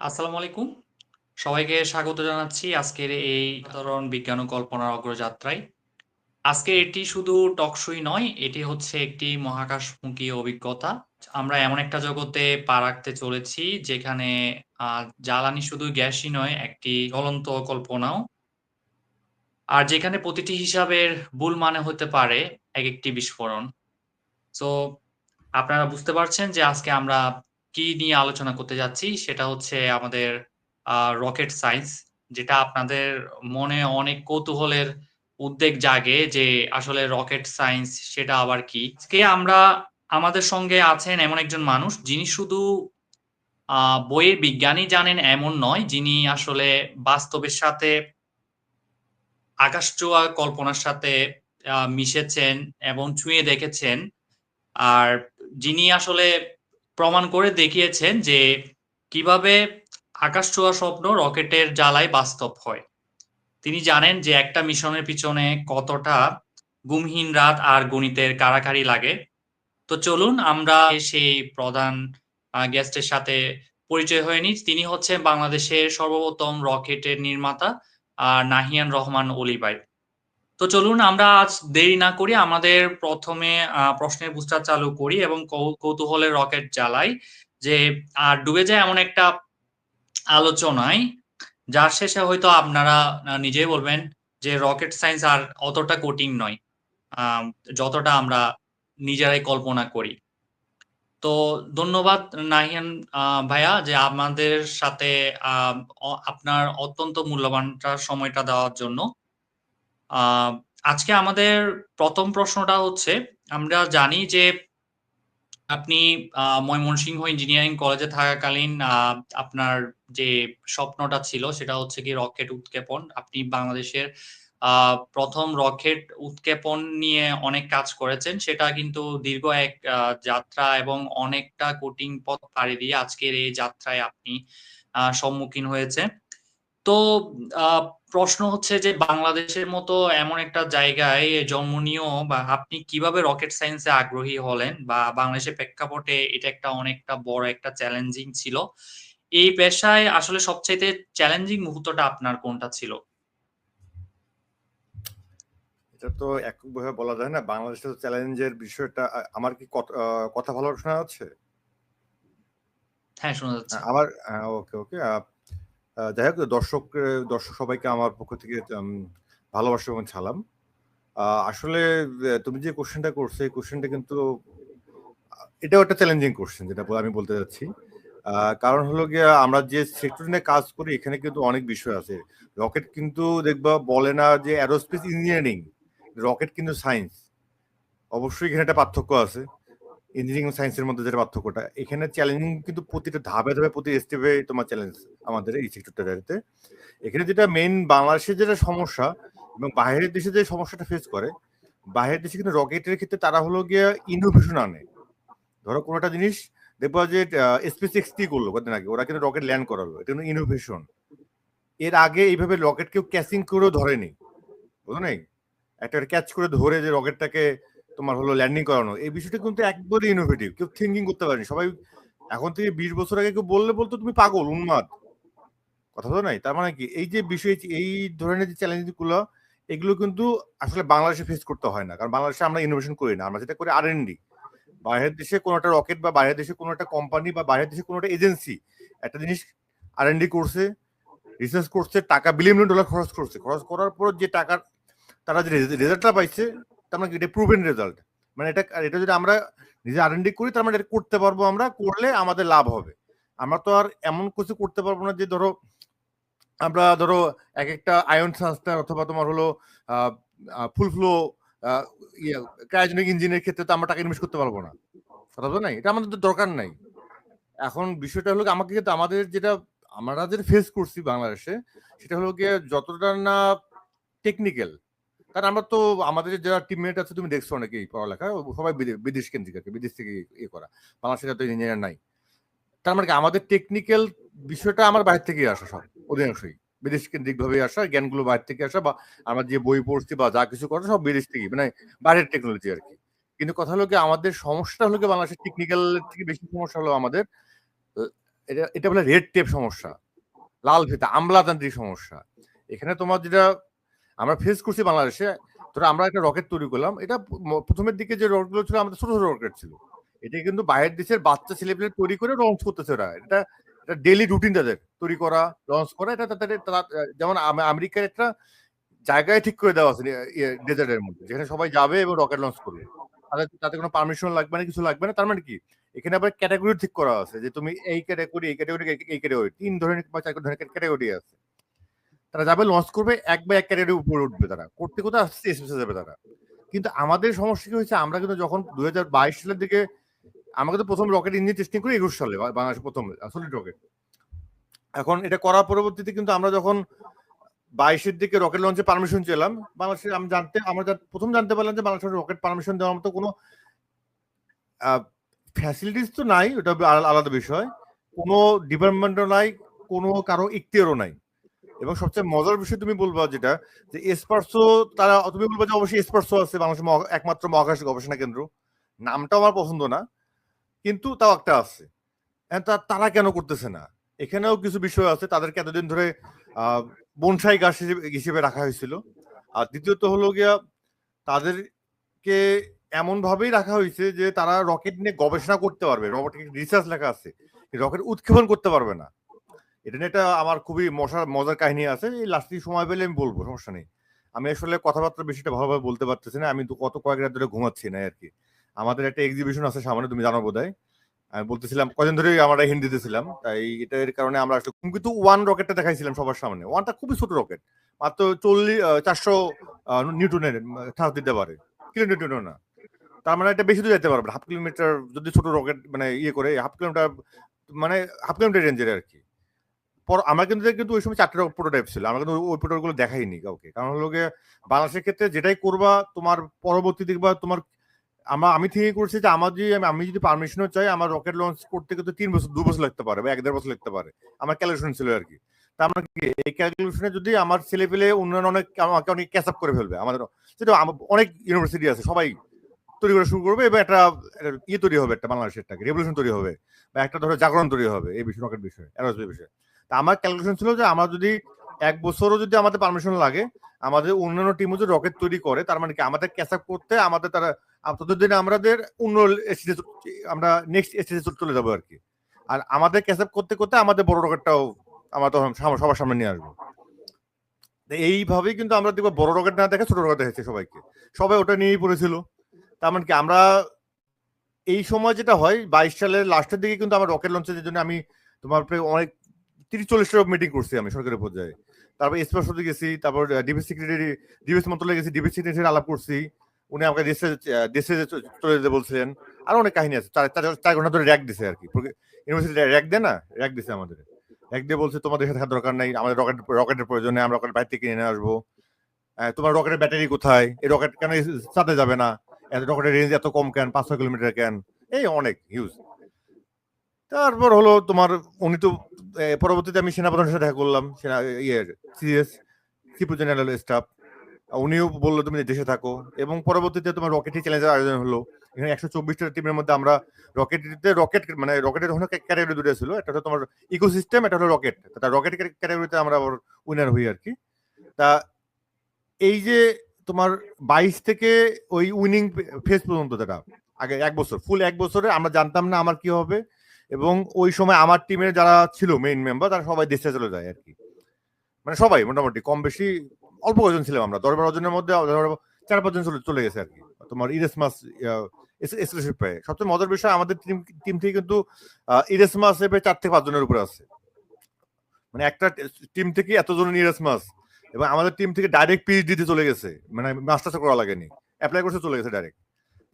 আসসালামু আলাইকুম। সবাইকে স্বাগত জানাচ্ছি আজকের এই সাধারণ বিজ্ঞান কল্পনার অগ্রযাত্রায়। আজকে এটি শুধু টকশই নয়, এটি হচ্ছে একটি মহাকাশমুখী অভিজ্ঞতা। আমরা এমন একটা জগতে পা রাখতে চলেছি যেখানে জ্বালানি শুধু গ্যাসই নয়, একটি জ্বলন্ত কল্পনাও। আর যেখানে প্রতিটি হিসাবের ভুল মানে হতে পারে এক একটি বিস্ফোরণ। সো আপনারা বুঝতে পারছেন যে আজকে আমরা কি নিয়ে আলোচনা করতে যাচ্ছি সেটা হচ্ছে আমাদের রকেট সায়েন্স যেটা আপনাদের মনে অনেক কৌতূহলের উদ্বেগ জাগে যে আসলে রকেট সায়েন্স সেটা আবার কি? আজকে আমরা আমাদের সঙ্গে আছেন এমন একজন মানুষ যিনি শুধু বইয়ের বিজ্ঞানই জানেন এমন নয়, যিনি আসলে বাস্তবের সাথে আকাশছোঁয়া কল্পনার সাথে মিশেছেন এবং ছুঁয়ে দেখেছেন। আর যিনি আসলে প্রমাণ করে দেখিয়েছেন যে কীভাবে আকাশছোঁয়া স্বপ্ন রকেটের জ্বালায় বাস্তব হয়। তিনি জানেন যে একটা মিশনের পিছনে কতটা গুমহীন রাত আর গণিতের কাড়াকাড়ি লাগে। তো চলুন আমরা সেই প্রধান গেস্টের সাথে পরিচয় হয়ে নিই। তিনি হচ্ছেন বাংলাদেশের সর্বপ্রথম রকেটের নির্মাতা আর নাহিয়ান রহমান অলি ভাই। তো চলুন আমরা আজ দেরি না করি, আমাদের প্রথমে প্রশ্নের বুস্টার চালু করি এবং কৌ, কৌতূহলের রকেট জ্বালাই যে, আর ডুবে যায় এমন একটা আলোচনায়, যার শেষে হয়তো আপনারা নিজেই বলবেন যে রকেট সায়েন্স আর অতটা কঠিন নয়। যতটা আমরা নিজেরাই কল্পনা করি। তো ধন্যবাদ নাহিয়ান ভাইয়া যে আমাদের সাথে আপনার অত্যন্ত মূল্যবানটা সময়টা দেওয়ার জন্য। আজকে আমাদের প্রথম প্রশ্নটা হচ্ছে, আমরা জানি যে আপনি ময়মনসিংহ ইঞ্জিনিয়ারিং কলেজে থাকাকালীন আপনার যে স্বপ্নটা ছিল সেটা হচ্ছে কি রকেট উৎক্ষেপণ। আপনি বাংলাদেশের ১ম রকেট উৎক্ষেপণ নিয়ে অনেক কাজ করেছেন। সেটা কিন্তু দীর্ঘ এক যাত্রা এবং অনেকটা কঠিন পথ পাড়ি দিয়ে আজকের এই যাত্রায় আপনি সম্মুখীন হয়েছে তো প্রশ্ন হচ্ছে যে বাংলাদেশের মতো এমন একটা জায়গায় জন্ম নিয়েও বা আপনি কীভাবে রকেট সায়েন্সে আগ্রহী হলেন? বা বাংলাদেশের প্রেক্ষাপটে এটা একটা অনেকটা বড় একটা চ্যালেঞ্জিং ছিল। এই পেশায় আসলে সবচাইতে চ্যালেঞ্জিং মুহূর্তটা আপনার কোনটা ছিল? এটা তো এককভাবে বলা যায় না। বাংলাদেশের চ্যালেঞ্জের বিষয়টা আমার কি কথা ভালো শোনা যাচ্ছে? হ্যাঁ, শোনা যাচ্ছে। হ্যাঁ, আমার হ্যাঁ, ওকে, ওকে। যাই হোক দর্শক দর্শক সবাইকে আমার পক্ষ থেকে ভালোবাসা এবং ছালাম আসলে তুমি যে কোয়েশ্চেনটা করছ এই কোয়েশ্চেনটা কিন্তু এটাও একটা চ্যালেঞ্জিং কোয়েশ্চেন যেটা আমি বলতে যাচ্ছি। কারণ হলো গিয়ে আমরা যে সেক্টর নিয়ে কাজ করি এখানে কিন্তু অনেক বিষয় আছে। রকেট কিন্তু দেখবা বলে না যে এরোস্পেস ইঞ্জিনিয়ারিং, রকেট কিন্তু সায়েন্স। অবশ্যই এখানে একটা পার্থক্য আছে। ইঞ্জিনিয়ারিং সায়েন্সের মধ্যে যেটা পার্থক্যটা। এখানে চ্যালেঞ্জিং কিন্তু প্রতিটা ধাপে, ধাপে প্রতি স্টেপে তোমার চ্যালেঞ্জ আমাদের এই সেক্টরটাতে। এখানে যেটা মেইন বাংলাদেশের যেটা সমস্যা এবং বাইরের দেশে যে সমস্যাটা ফেস করে, বাইরের দেশে কিন্তু রকেটের ক্ষেত্রে তারা হলো গিয়ে ইনোভেশন আনে। ধরো কোনো একটা জিনিস দেখবা যে আ SpaceX কি করল কদিন আগে? ওরা কিন্তু রকেট ল্যান্ড করালো। এটা কিন্তু ইনোভেশন। এর আগে এইভাবে রকেট কেউ ক্যাচিং করেও ধরেনি। বুঝো নাই? একটা ক্যাচ করে ধরে যে রকেটটাকে তোমার হলো ল্যান্ডিং করানো। এই বিষয়টা কিন্তু একবারে ইনোভেটিভ। কেউ থিঙ্কিং করতে পারেনি। সবাই এখন থেকে ২০ বছর আগে কেউ বললে বলতো তুমি পাগল, উন্মাদ। কথা তো নাই? তার মানে কি এই যে বিষয় এই ধরনের যে চ্যালেঞ্জগুলো এগুলো কিন্তু আসলে বাংলাদেশে ফেস করতে হয় না। কারণ বাংলাদেশে আমরা ইনোভেশন করি না। আমরা যেটা করি আর এন ডি বাইরের দেশে কোনো একটা রকেট বা বাইরের দেশে কোনো একটা কোম্পানি বা বাইরের দেশে কোনো একটা এজেন্সি একটা জিনিস আর এন ডি করছে, রিসার্চ করছে, টাকা বিলিয়ন ডলার খরচ করছে। খরচ করার পর যে টাকার তারা যে রেজাল্টটা পাইছে তার মানে এটা প্রুভেন রেজাল্ট। মানে এটা এটা যদি আমরা নিজে R&D করি তার মানে এটা করতে পারব আমরা, করলে আমাদের লাভ হবে। আমরা তো আর এমন কিছু করতে পারব না যে ধরো আমরা ধরো একেকটা আয়ন ট্রান্সফার অথবা তোমার হলো আ আ ফুল ফ্লো ইয়ে ক্রায়োজেনিক ইঞ্জিনের ক্ষেত্রে তো আমরা টাকা ইনভেস্ট করতে পারব না। কথা তো নাই? এটা আমাদের তো দরকার নাই। এখন বিষয়টা হলো আমাকে কিন্তু আমাদের যেটা আমরা যেটা ফেস করছি বাংলাদেশে সেটা হলো গিয়ে যতটা না টেকনিক্যাল কারণ আমরা তো আমাদের যারা টিমমেট আছে তুমি দেখছ অনেকেই পড়ালেখা সবাই বিদে বিদেশ কেন্দ্রিক আরকি। বিদেশ থেকে ইয়ে করা। বাংলাদেশে তো ইঞ্জিনিয়ার নাই। তার মানে আমাদের টেকনিক্যাল বিষয়টা আমার বাইরে থেকেই আসা সব অধিকাংশই। বিদেশ কেন্দ্রিকভাবে আসা, জ্ঞানগুলো বাইরে থেকে আসা বা আমরা যে বই পড়ছি বা যা কিছু করা সব বিদেশ থেকেই। মানে বাইরের টেকনোলজি আর কি কিন্তু কথা হলো কি আমাদের সমস্যাটা হলো কি বাংলাদেশের টেকনিক্যাল থেকে বেশি সমস্যা হলো আমাদের এটা এটা বলে রেড টেপ সমস্যা লাল ফিতা আমলাতান্ত্রিক সমস্যা এখানে তোমার যেটা আমরা ফেস করছি বাংলাদেশে, ধরো আমরা একটা রকেট তৈরি করলাম, এটা প্রথমের দিকে যে রকেটগুলো ছিল, আমাদের ছোট ছোট রকেট ছিল। এটা কিন্তু বাইরের দেশের বাচ্চা ছেলেপেলে তৈরি করে লঞ্চ করতেছে ওরা। এটা এটা ডেলি রুটিন তাদের, তৈরি করা লঞ্চ করা, এটা তাদের যেমন আমেরিকার একটা জায়গায় ঠিক করে দেওয়া আছে ডেজার্টের মধ্যে, যেখানে সবাই যাবে এবং রকেট লঞ্চ করবে। তাদের তাতে কোনো পারমিশন লাগবে না, কিছু লাগবে না, তার মানে কি? এখানে আবার ক্যাটাগরি ঠিক করা আছে, যে তুমি এই ক্যাটাগরি এই ক্যাটাগরি এই ক্যাটাগরি তিন ধরনের বা চার ধরনের ক্যাটাগরি আছে। তারা যাবে লঞ্চ করবে, এক বা এক ক্যাটাগরি উপরে উঠবে তারা। করতে করতে আস্তে আস্তে যাবে তারা। কিন্তু আমাদের সমস্যা কি হয়েছে, আমরা কিন্তু যখন দু হাজার বাইশ সালের দিকে, আমরা কিন্তু প্রথম রকেট ইঞ্জিন টেস্টিং করি একুশ সালে বাংলাদেশ প্রথম সলিড রকেট এখন এটা করার পরবর্তীতে কিন্তু আমরা যখন বাইশের দিকে রকেট লঞ্চে পারমিশন চেলাম, বাংলাদেশে আমি জানতে, আমরা প্রথম জানতে পারলাম যে বাংলাদেশের রকেট পারমিশন দেওয়ার মতো কোনো ফ্যাসিলিটিস তো নাই, ওটা আলাদা বিষয়। কোনো ডিপার্টমেন্টও নাই, কোনো কারও ইক্তিয়ারও নাই। এবং সবচেয়ে মজার বিষয় তুমি বলবা যেটা, যে এসপার্সো তারা, তুমি বলবা যে অবশ্যই এসপার্সো আছে বাংলাদেশের একমাত্র মহাকাশ গবেষণা কেন্দ্র। নামটা আমার পছন্দ না, কিন্তু তাও একটা আছে। তারা কেন করতেছে না? এখানেও কিছু বিষয় আছে, তাদেরকে এতদিন ধরে বনসাই গাছ হিসেবে রাখা হয়েছিল। আর দ্বিতীয়ত হলো গিয়া, তাদেরকে এমন ভাবেই রাখা হয়েছে যে তারা রকেট নিয়ে গবেষণা করতে পারবে। রকেট রিসার্চ লেখা আছে। রকেট উৎক্ষেপণ করতে পারবে না। এটা নিয়ে একটা আমার খুবই মশার, মজার কাহিনী আছে। এই লাস্টে সময় পেলে আমি বলব, সমস্যা নেই। আমি আসলে কথাবার্তা বেশিটা ভালোভাবে বলতে পারতেছি না। আমি তো কত কয়েক রাত ধরে ঘুমাচ্ছি না আর কি আমাদের একটা এক্সিবিশন আছে সামনে, তুমি জানো বোধ আমি বলতেছিলাম, কদিন ধরেই আমরা হিন্দিতে ছিলাম তাই এটার কারণে আমরা আসলে কিন্তু ওয়ান রকেটটা দেখাইছিলাম সবার সামনে। ওয়ানটা খুবই ছোট রকেট মাত্র চল্লিশ চারশো নিউটনের ঠাস দিতে পারে। কিলো নিউটনও না। তার মানে এটা বেশি দূর যেতে পারবে হাফ কিলোমিটার যদি ছোট রকেট মানে ইয়ে করে, হাফ কিলোমিটার মানে হাফ কিলোমিটার রেঞ্জের আর কি আমার কিন্তু কিন্তু ওই সময় চারটে প্রোটোটাইপ ছিল। আমার কিন্তু ওই প্রোটোটাইপগুলো দেখাইনি কাউকে। কারণ হলো গিয়ে বাংলাদেশের ক্ষেত্রে যেটাই করবা, তোমার পরবর্তী দেখবা তোমার আমরা আমি ঠিক করছি যে আমার যদি, আমি- যদি পারমিশনও চাই, আমার রকেট লঞ্চ করতে কিন্তু তিন বছর, দু বছর লাগতে পারে বা এক দেড় বছর লাগতে পারে। আমার ক্যালকুলেশন ছিল আর কি। তা আমরা কি, এই ক্যালকুলেশনে যদি আমার ছেলে পেলে উন্নয়ন অনেক, আমাকে অনেক ক্যাচ আপ করে ফেলবে। আমাদের সেটা অনেক ইউনিভার্সিটি আছে, সবাই তৈরি করা শুরু করবে এবং একটা ইয়ে তৈরি হবে একটা বাংলাদেশের একটা রেভলিউশন তৈরি হবে বা একটা ধরো জাগরণ তৈরি হবে এই বিষয় রকেট বিষয়ে অ্যারোস্পেস বিষয়ে। আমার ক্যালকুলেশন ছিল যে আমার যদি এক বছরও যদি আমাদের পারমিশন লাগে, আমাদের অন্যান্য টিমও যদি রকেট তৈরি করে, তার মানে কি আমাদের ক্যাচ আপ করতে আমাদের তারা, ততদিনে আমাদের অন্য stage আমরা নেক্সট স্টেজে চলে যাব আর কি। আর আমাদের ক্যাচ আপ করতে করতে আমাদের বড় রকেটটাও আমরা তখন সবার সামনে নিয়ে আসব। এইভাবেই কিন্তু আমরা দেখব বড় রকেট না দেখে ছোট রকেট দেখেছি সবাইকে। সবাই ওটা নিয়েই পড়েছিল। তার মানে কি আমরা এই সময় যেটা হয়, বাইশ সালের লাস্টের দিকে কিন্তু আমার রকেট লঞ্চের জন্য আমি তোমার প্রায় অনেক তিরিশ চল্লিশটা মিটিং করছি আমি সরকারি পর্যায়ে। তারপর স্পেস হতে গেছি, তারপর ডিফেন্স সেক্রেটারি ডিফেন্স মন্ত্রণালয়ে গেছি ডিফেন্স সেক্রেটারি আলাপ করছি। উনি আমাকে দেশে দেশে চলে যেতে বলছিলেন। আরও অনেক কাহিনী আছে, চার ঘণ্টা ধরে র্যাক দিছে আর কি ইউনিভার্সিটি র্যাক দেয় না? র্যাক দিছে আমাদের। র্যাক দিয়ে বলছে, তোমাদের সাথে থাকার দরকার নাই, আমাদের রকেট, রকেটের প্রয়োজন নেই, আমরা রকেট বাইরে থেকে কিনে আসব। তোমার রকেটের ব্যাটারি কোথায়? এই রকেট কেন সাথে যাবে না? এত রকেটের রেঞ্জ এত কম কেন? পাঁচশো কিলোমিটার কেন? এই অনেক হিউজ তারপর হলো তোমার, উনি তো পরবর্তীতে আমি সেনাপ্রধানের সাথে দেখা করলাম, সেনা ইয়ে সিএস চিফ জেনারেল স্টাফ উনিও বলল, তুমি দেশে থাকো। এবং পরবর্তীতে তোমার রকেটই চ্যালেঞ্জের আয়োজন হলো। এখানে একশো চব্বিশটা টিমের মধ্যে আমরা রকেটে রকেট মানে রকেটের ওখানে ক্যাটাগরি দুটো ছিল। একটা হলো তোমার ইকোসিস্টেম একটা হলো রকেট তা রকেট ক্যাটাগরিতে আমরা উইনার হই আর কি। তা এই যে তোমার বাইশ থেকে ওই উইনিং ফেজ পর্যন্ত যেটা, আগে এক বছর ফুল এক বছরে আমরা জানতাম না আমার কি হবে। এবং ওই সময় আমার টিমের যারা ছিল মেইন মেম্বার তারা সবাই দেশে চলে যায় আর কি। মানে সবাই মোটামুটি, কম বেশি অল্প কজন ছিলাম আমরা। দশ বারো জনের মধ্যে চার পাঁচজন চলে চলে গেছে আর কি। তোমার ইরেসমাস স্কলারশিপ পায়। সবচেয়ে মজার বিষয় আমাদের টিম টিম থেকে কিন্তু ইরেসমাস পেয়ে চার থেকে পাঁচ জনের উপরে আছে। মানে একটা টিম থেকে এতজন ইরেসমাস এবং আমাদের টিম থেকে ডাইরেক্ট পিএইচডি তে চলে গেছে। মানে মাস্টার্স করা লাগেনি। অ্যাপ্লাই করতে চলে গেছে ডাইরেক্ট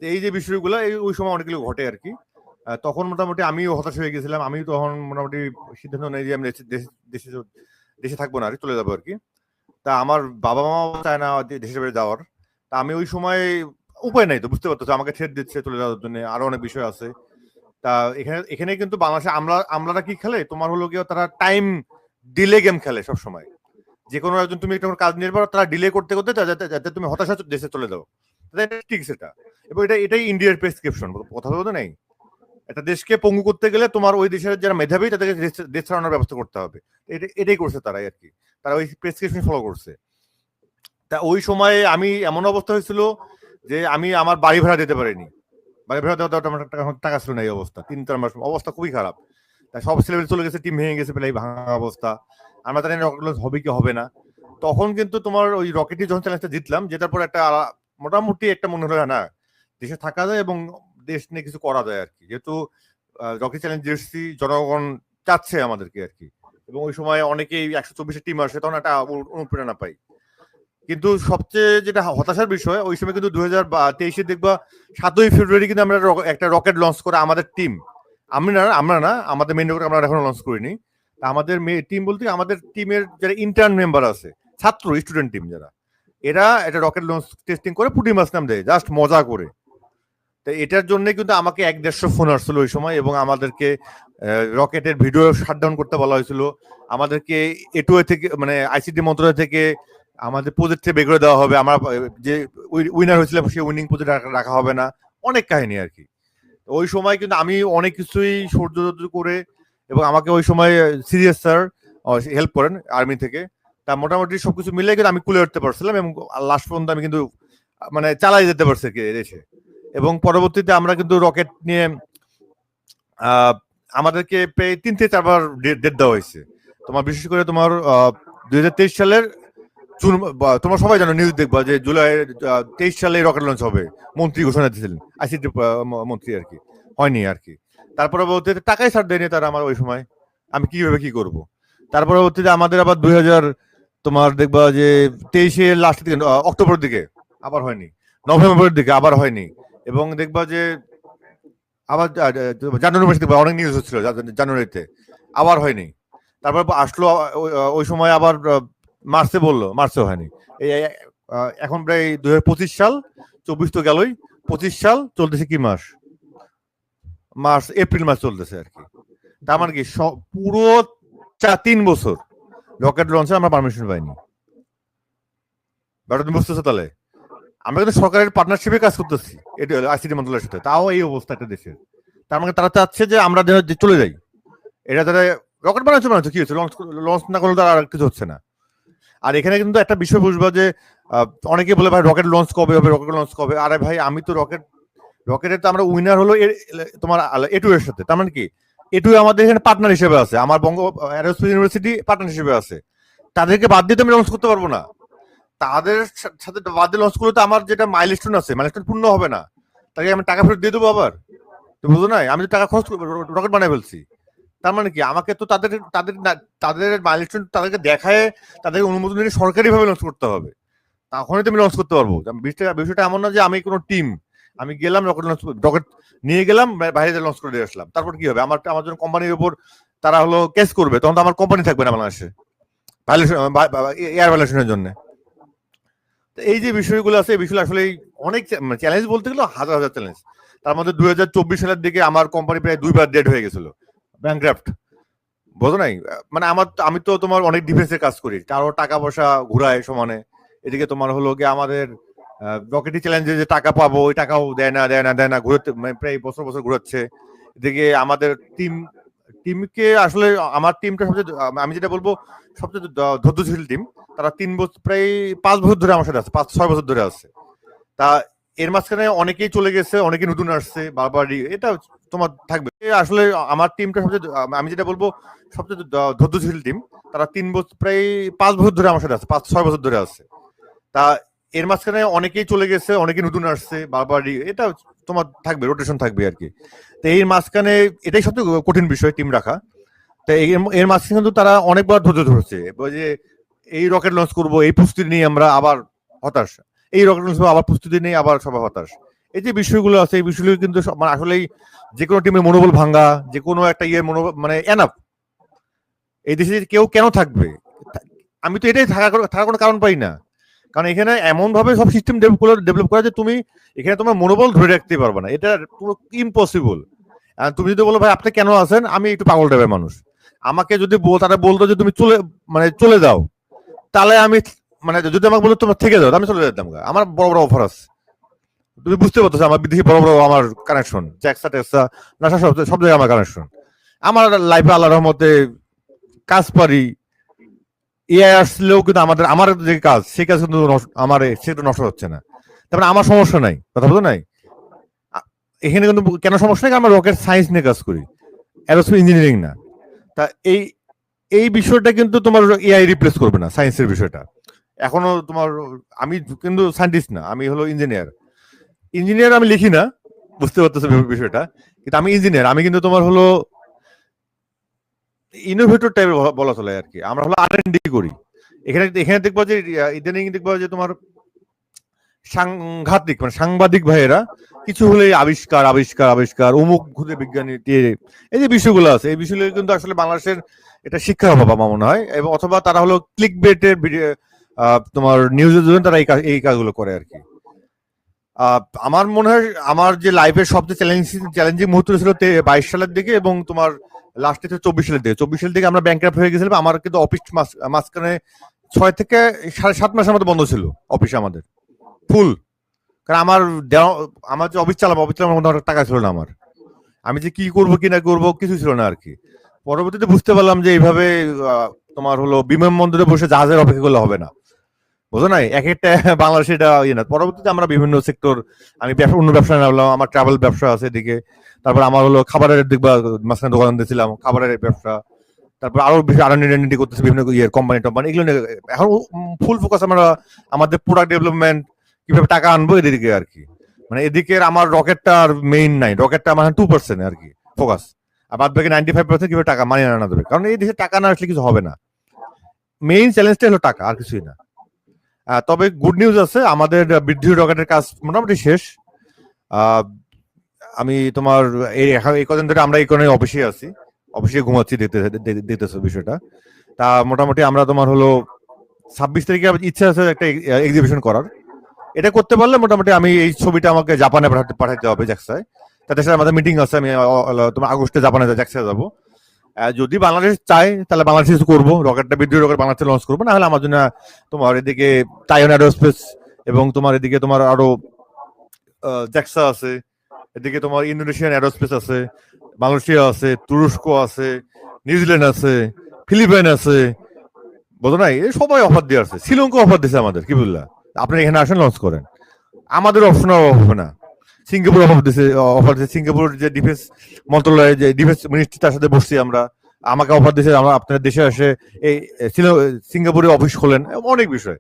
এই যে বিষয়গুলো, এই, ওই সময় অনেকগুলো ঘটে আর কি। তখন মোটামুটি আমিও হতাশ হয়ে গেছিলাম। আমি তখন মোটামুটি সিদ্ধান্ত নেই যে আমি দেশে- দেশে থাকব না আর চলে যাব আর কি তা আমার বাবা মাও চায় না দেশের বাইরে যাওয়ার। তা আমি ওই সময় উপায় নাই তো, বুঝতে পারতো আমাকে ছেড়ে দিচ্ছে চলে যাওয়ার জন্য, আরও অনেক বিষয় আছে। তা এখানে এখানে কিন্তু বাংলাদেশে আমলা আমলারা কি খেলে? তোমার হলো কি তারা টাইম ডিলে গেম খেলে সব সময় যে কোনো একজন তুমি একটা কাজ নিয়ে পারো, তারা ডিলে করতে করতে যাতে তুমি হতাশা দেশে চলে যাও। ঠিক সেটা। এবং এটা, এটাই ইন্ডিয়ার প্রেসক্রিপশন কথা বলতে নেই? একটা দেশকে পঙ্গু করতে গেলে তোমার ওই দেশের যারা মেধাবী, তাদেরকে দেশ- ছাড়ানোর ব্যবস্থা করতে হবে। এটা- এটাই করছে তারা আর কি। তারা ওই প্রেসক্রিপশন ফলো করছে। তা ওই সময়ে আমি এমন অবস্থা হয়েছিল যে আমি আমার বাড়ি ভাড়া দিতে পারিনি। বাড়ি ভাড়া দেওয়া আমার টাকা- ছিল না এই অবস্থা। তিন চার মাস অবস্থা খুবই খারাপ। তা সব ছেলেমেয়ে চলে গেছে, টিম ভেঙে গেছে, প্রায় ভাঙা অবস্থা। আমরা জানি রকেট হবে কি হবে না। তখন কিন্তু তোমার ওই রকেটই যখন চ্যালেঞ্জটা জিতলাম যেটার পর একটা মোটামুটি একটা মনে হলো না, দেশে থাকা যায় এবং দেশ নিয়ে কিছু করা যায় আর কি যেহেতু রকেট চ্যালেঞ্জ জিতছি জনগণ চাচ্ছে আমাদেরকে আর কি এবং ওই সময় অনেকেই একশো চব্বিশের টিম আসে, তখন একটা অনুপ্রেরণা পাই। কিন্তু সবচেয়ে যেটা হতাশার বিষয়, ওই সময় কিন্তু দুই হাজার তেইশে দেখবা সাতই ফেব্রুয়ারি কিন্তু আমরা একটা রকেট লঞ্চ করে আমাদের টিম আমি না, আমরা না, আমাদের মেন রকেট আমরা এখনও লঞ্চ করিনি। আমাদের টিম বলতে আমাদের টিমের যারা ইন্টার্ন মেম্বার আছে, ছাত্র স্টুডেন্ট টিম যারা, এরা একটা রকেট লঞ্চ টেস্টিং করে পুটি মাছ নাম দেয় জাস্ট মজা করে। তো এটার জন্য কিন্তু আমাকে এক দেড়শো ফোন আসছিল ওই সময় এবং আমাদেরকে রকেটের ভিডিও শাটডাউন করতে বলা হয়েছিল। আমাদেরকে এটুয়ে থেকে মানে আইসিটি মন্ত্রণালয় থেকে আমাদের প্রজেক্টে বের করে দেওয়া হবে। আমরা যে উইনার হয়েছিলাম সেই উইনিং প্রজেক্ট রাখা হবে না। অনেক কাহিনী আর কি। ওই সময় কিন্তু আমি অনেক কিছুই সহ্য করে এবং আমাকে ওই সময় সিরিয়াস স্যার হেল্প করেন আর্মি থেকে। তা মোটামুটি সবকিছু মিলে কিন্তু আমি কুলে উঠতে পারছিলাম এবং লাস্ট পর্যন্ত আমি কিন্তু মানে চালাই যেতে পারছি কি দেশে এবং পরবর্তীতে আমরা কিন্তু রকেট নিয়ে আমাদেরকে প্রায় তিন থেকে চারবার ডেট দেওয়া হয়েছে। তোমার বিশেষ করে তোমার দুই হাজার তেইশ সালের জুন তোমরা সবাই জানো নিউজ দেখবা যে জুলাই তেইশ সালে রকেট লঞ্চ হবে। মন্ত্রী ঘোষণা দিয়েছিলেন, আইসিটি মন্ত্রী আর কি। হয়নি আর কি। তারপরে বলতে টাকাই ছাড় দেয়নি তারা আমার ওই সময়। আমি কীভাবে কি করব? তার পরবর্তীতে আমাদের আবার দুই হাজার, তোমার দেখবা যে তেইশে লাস্টের দিকে অক্টোবরের দিকে আবার হয়নি। নভেম্বরের দিকে আবার হয়নি। এবং দেখবা যে আবার জানুয়ারি মাসে দেখবা অনেক নিউজ হচ্ছিল জানুয়ারিতে। আবার হয়নি। তারপর আসলো ওই- সময় আবার মার্চে বলল মার্চে হয়নি। এই এখন প্রায় দুই পঁচিশ সাল, চব্বিশ তো গেলই। পঁচিশ সাল চলতেছে কি মাস? মার্চ, এপ্রিল মাস চলতেছে আর কি। তার মানে কি পুরো চার তিন বছর। রকেট লঞ্চে আমরা পারমিশন পাইনি। তুমি বুঝতেছো তাহলে? আমরা কিন্তু সরকারের পার্টনারশিপে কাজ করতেছি। এটা আইসিটি মন্ত্রণালয়ের সাথে। তাও এই অবস্থা একটা দেশের। তার মানে তারা চাচ্ছে যে আমরা চলে যাই। এটা তারা রকেট বানাচ্ছে বানাচ্ছে কি হচ্ছে? লঞ্চ লঞ্চ না করলে তারা আর কিছু হচ্ছে না। আর এখানে কিন্তু একটা বিষয় বুঝবা যে অনেকে বলে ভাই রকেট লঞ্চ কবে হবে, রকেট লঞ্চ কবে? আরে ভাই, আমি তো রকেট, রকেটের তো আমরা উইনার হলো তোমার এটু এর সাথে। তার মানে কি? এটু আমাদের এখানে পার্টনার হিসেবে আছে। আমার বঙ্গ অ্যারোস্পেস ইউনিভার্সিটি পার্টনার হিসেবে আছে। তাদেরকে বাদ দিয়ে তো আমি লঞ্চ করতে পারব না। তাদের সাথে বাদ দিয়ে লঞ্চ করলে তো আমার যেটা মাইলস্টোন আছে মাইলস্টোন পূর্ণ হবে না। তাকে আমি টাকা ফেরত দিয়ে দেবো আবার। তুমি বুঝো না আমি তো টাকা খরচ রকেট বানাই ফেলছি। তার মানে কি? আমাকে তো তাদের তাদের তাদের মাইলস্টোন তাদেরকে দেখায় তাদেরকে অনুমোদন নিয়ে সরকারি ভাবে লঞ্চ করতে হবে। তখনই তুমি লঞ্চ করতে পারব। বিষয়টা বিষয়টা এমন না যে আমি কোনো টিম আমি গেলাম রকেট লঞ্চ রকেট নিয়ে গেলাম বাইরে লঞ্চ করে দিয়ে আসলাম। তারপর কি হবে? আমার আমার জন্য কোম্পানির উপর তারা হলো কেস করবে, তখন তো আমার কোম্পানি থাকবে না বাংলাদেশে। ভাইলেশন এয়ার ভাইলেশনের জন্য। এই যে বিষয়গুলো আছে, এই বিষয়গুলো আসলে অনেক চ্যালেঞ্জ বলতে গেলে হাজার হাজার চ্যালেঞ্জ তার মধ্যে দুই হাজার চব্বিশ সালের দিকে আমার কোম্পানি প্রায় দুইবার ডেড হয়ে গেছিল ব্যাংক্রাফট বোঝো নাই? মানে আমার আমি তো তোমার অনেক ডিফেন্সের কাজ করি। কারও টাকা পয়সা ঘুরায় সমানে। এদিকে তোমার হলো গিয়ে আমাদের রকেটি চ্যালেঞ্জে যে টাকা পাবো, ওই টাকাও দেয় না দেয় না দেয় না, ঘুরতে মানে প্রায় বছর বছর ঘুরাচ্ছে। এদিকে আমাদের টিম টিমকে আসলে আমার টিমটা সবচেয়ে, আমি যেটা বলব, সবচেয়ে ধৈর্যশীল টিম। তারা তিন বছর প্রায় পাঁচ বছর ধরে আমার সাথে আছে, পাঁচ, ছয় বছর ধরে আছে। তা এর মাঝখানে অনেকেই চলে গেছে, অনেকে নতুন আসছে বারবারই এটা তোমার থাকবে। আসলে আমার টিমটা সবচেয়ে আমি যেটা বলব, সবচেয়ে ধৈর্যশীল টিম। তারা তিন বছর প্রায় পাঁচ বছর ধরে আমার সাথে আছে, পাঁচ, ছয় বছর ধরে আছে। তা এর মাঝখানে অনেকেই চলে গেছে, অনেকে নতুন আসছে বারবারই এটা তোমার থাকবে রোটেশন থাকবে আর কি। তো এর মাঝখানে, এটাই সবচেয়ে কঠিন বিষয় টিম রাখা। তো এর- মাঝখানে কিন্তু তারা অনেকবার ধৈর্য ধরেছে। যে এই রকেট লঞ্চ করব, এই প্রস্তুতি নিয়ে আমরা আবার হতাশ। এই রকেট লঞ্চ আবার প্রস্তুতি নেই আবার সবাই হতাশ। এই যে বিষয়গুলো আছে, এই বিষয়গুলো কিন্তু মানে আসলেই যে কোনো টিমের মনোবল ভাঙ্গা যে কোনো একটা ইয়ে মনোবল মানে এনাফ এই দেশে কেউ কেন থাকবে? আমি তো এটাই থাকা থাকার কোনো কারণ পাই না। কারণ এখানে এমন ভাবে সব সিস্টেম ডেভেলপ করা যে তুমি এখানে তোমার মনোবল ধরে রাখতে পারবে না। এটা পুরো ইম্পসিবল তুমি যদি বলো, ভাই, আপনি কেন আছেন আমি একটু পাগল টাইপের মানুষ। আমাকে যদি তারা বলতো যে, তুমি চলে মানে চলে যাও। তাহলে আমি মানে যদি আমাকে বলতো, তোমার থেকে যাও আমি চলে যেতাম আমার বড় বড় অফার আছে। তুমি বুঝতে পারছ আমার বিদেশি বড় বড় আমার কানেকশন জ্যাক্সা ট্যাক্সা নাসা সব সব জায়গায় আমার কানেকশন আমার লাইফে আল্লাহ রহমতে কাজ পারি। এআই আসলেও কিন্তু আমাদের, আমার যে কাজ সেই কাজ কিন্তু আমার সেটা নষ্ট হচ্ছে না। তারপরে আমার সমস্যা নাই, কথা বলতো নাই? এখানে কিন্তু কেন সমস্যা নেই? আমরা রকেট সায়েন্স নিয়ে কাজ করি। অ্যারোস্পেস ইঞ্জিনিয়ারিং না। তা এই এই বিষয়টা কিন্তু তোমার এআই রিপ্লেস করবে না সায়েন্সের বিষয়টা। এখনও তোমার, আমি কিন্তু সায়েন্টিস্ট না, আমি হলো ইঞ্জিনিয়ার ইঞ্জিনিয়ার আমি লিখি না, বুঝতে পারতেছি বিষয়টা। কিন্তু আমি ইঞ্জিনিয়ার আমি কিন্তু তোমার হলো ইনোভেটর টাইপের বলা চলে আর কি আমরা হলো আর করি। এখানে এখানে দেখব যে ইদানিং দেখব যে তোমার সাংঘাতিক মানে সাংবাদিক ভাইয়েরা কিছু হলে আবিষ্কার আবিষ্কার আবিষ্কার, অমুক খুদে বিজ্ঞানী এই যে বিষয়গুলো আছে, এই বিষয়গুলো কিন্তু আসলে বাংলাদেশের এটা শিক্ষার অভাব আমার মনে হয়। এবং অথবা তারা হলো ক্লিক বেটের তোমার নিউজের জন্য তারা এই এই কাজগুলো করে আর কি আমার মনে হয়, আমার যে লাইফের সবচেয়ে চ্যালেঞ্জিং চ্যালেঞ্জিং মুহূর্ত ছিল বাইশ সালের দিকে এবং তোমার লাস্টে তো চব্বিশ সালের দিকে। চব্বিশ সালের দিকে আমরা ব্যাংক হয়ে গেছিলাম। আমার কিন্তু অফিস মাঝ- মাঝখানে ছয় থেকে সাড়ে সাত মাসের মতো বন্ধ ছিল অফিস আমাদের। ফুল কারণ আমার দেওয়া- আমার যে অফিস চালাবো অফিস মতো আমার টাকা ছিল না আমার। আমি যে কি করব, কি না করব কিছু ছিল না আর কি। পরবর্তীতে বুঝতে পারলাম যে এইভাবে তোমার হলো বিমানবন্দরে বসে জাহাজের অপেক্ষা করলে হবে না। বুঝো নাই? এক একটা বাংলাদেশে এটা ইয়ে না। পরবর্তীতে আমরা বিভিন্ন সেক্টর আমি ব্যবসা, অন্য ব্যবসা নামলাম, আমার ট্রাভেল ব্যবসা আছে এদিকে। তারপর আমার হলো খাবারের দিক বা মাঝখানে দোকান দিয়েছিলাম, খাবারের ব্যবসা তারপর আরও বেশি আরও নিডেন্টি করতেছি বিভিন্ন ইয়ে কোম্পানি টোম্পানি, এগুলো এখন ফুল ফোকাস আমরা আমাদের প্রোডাক্ট ডেভেলপমেন্ট কীভাবে টাকা আনব এদিকে আর কি। মানে এদিকে আমার রকেটটা আর মেইন নাই রকেটটা আমার টু পার্সেন্ট আর কি ফোকাস আর বাদ বাকি নাইনটি ফাইভ পার্সেন্ট কীভাবে টাকা মানিয়ে আনা দেবে কারণ এই দেশে টাকা না আসলে কিছু হবে না। মেইন চ্যালেঞ্জটা হলো টাকা, আর কিছুই না। তবে গুড নিউজ আছে, আমাদের বৃদ্ধি রকেটের কাজ মোটামুটি শেষ। আমি তোমার, এই এই কদিন ধরে আমরা এই কোণে অফিসে আছি। অফিসে ঘুমাচ্ছি দেখতে দেখতেছো বিষয়টা। তা মোটামুটি আমরা তোমার হলো ছাব্বিশ তারিখে ইচ্ছা আছে একটা এক্সিবিশন করার। এটা করতে পারলে মোটামুটি আমি এই ছবিটা আমাকে জাপানে পাঠাতে পাঠাতে হবে জ্যাক্সায়। তাদের সাথে আমাদের মিটিং আছে, আমি তোমার আগস্টে জাপানে জ্যাক্সায় যাব। যদি বাংলাদেশ চায়, তাহলে বাংলাদেশে করব। রকেটটা বিদ্যুৎ রকেট বাংলাদেশে লঞ্চ করব। না হলে আমার জন্য তোমার এদিকে তাইওয়ান অ্যারোস্পেস এবং তোমার এদিকে তোমার আরও জ্যাক্সা আছে। এদিকে তোমার ইন্দোনেশিয়ান অ্যারোস্পেস আছে, মালয়েশিয়া আছে, তুরস্ক আছে, নিউজিল্যান্ড আছে, ফিলিপাইন আছে। বোঝো নাই? সবাই অফার দিয়ে আছে শ্রীলঙ্কা অফার দিছে আমাদের, কি বুঝলা? আপনি এখানে আসেন লঞ্চ করেন। আমাদের অপশন হবে না। সিঙ্গাপুর অফার দিছে অফার দিছে। সিঙ্গাপুর যে ডিফেন্স মন্ত্রণালয়ে যে ডিফেন্স মিনিস্ট্রি তার সাথে বসছি আমরা। আমাকে অফার দিছে, আমরা আপনার দেশে এসে এই সিঙ্গাপুরে অফিস খোলেন। অনেক বিষয়।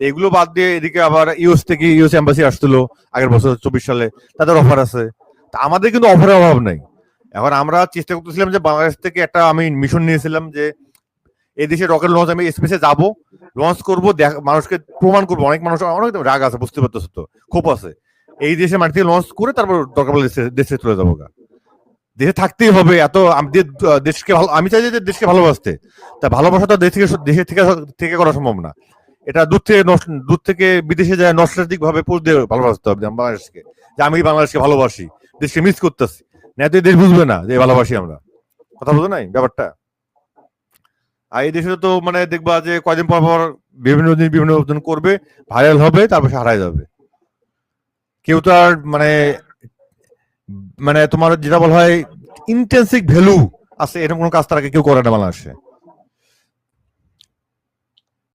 এগুলো বাদ দিয়ে এদিকে আবার ইউএস থেকে ইউএস এম্বাসি আসছিল আগের বছর, চব্বিশ সালে। তাদের অফার আছে। তা আমাদের কিন্তু অফারের অভাব নাই। এখন আমরা চেষ্টা করতেছিলাম যে বাংলাদেশ থেকে একটা আমি মিশন নিয়েছিলাম যে এই দেশে রকেট লঞ্চ আমি স্পেসে যাব লঞ্চ করব মানুষকে প্রমাণ করব। অনেক মানুষ, অনেক রাগ আছে, বুঝতে পারতেছো তো খুব আছে। এই দেশে মাটি লঞ্চ করে তারপর দরকার দেশে- চলে যাব গা। দেশে থাকতেই হবে, এত দেশকে ভালো, আমি চাই যে দেশকে ভালোবাসতে। তা ভালোবাসা তো দেশ থেকে, দেশে থেকে থেকে করা সম্ভব না। এটা দূর থেকে দূর থেকে বিদেশে যায় নস্টালজিক ভাবে দিয়ে ভালোবাসতে হবে বাংলাদেশকে, যে আমি বাংলাদেশকে ভালোবাসি, দেশকে মিস করতেছি। না, তো দেশ বুঝবে না যে ভালোবাসি আমরা। কথা বুঝো নাই ব্যাপারটা? আর এই দেশে তো মানে দেখবা যে কয়দিন পর পর বিভিন্ন দিন বিভিন্ন জন করবে ভাইরাল হবে, তারপর হারাই যাবে। কেউ তো আর মানে মানে তোমার যেটা বলা হয় ইন্টেন্সিক ভ্যালু আছে, এরকম কোনো কাজ তার কেউ করে না বাংলাদেশে।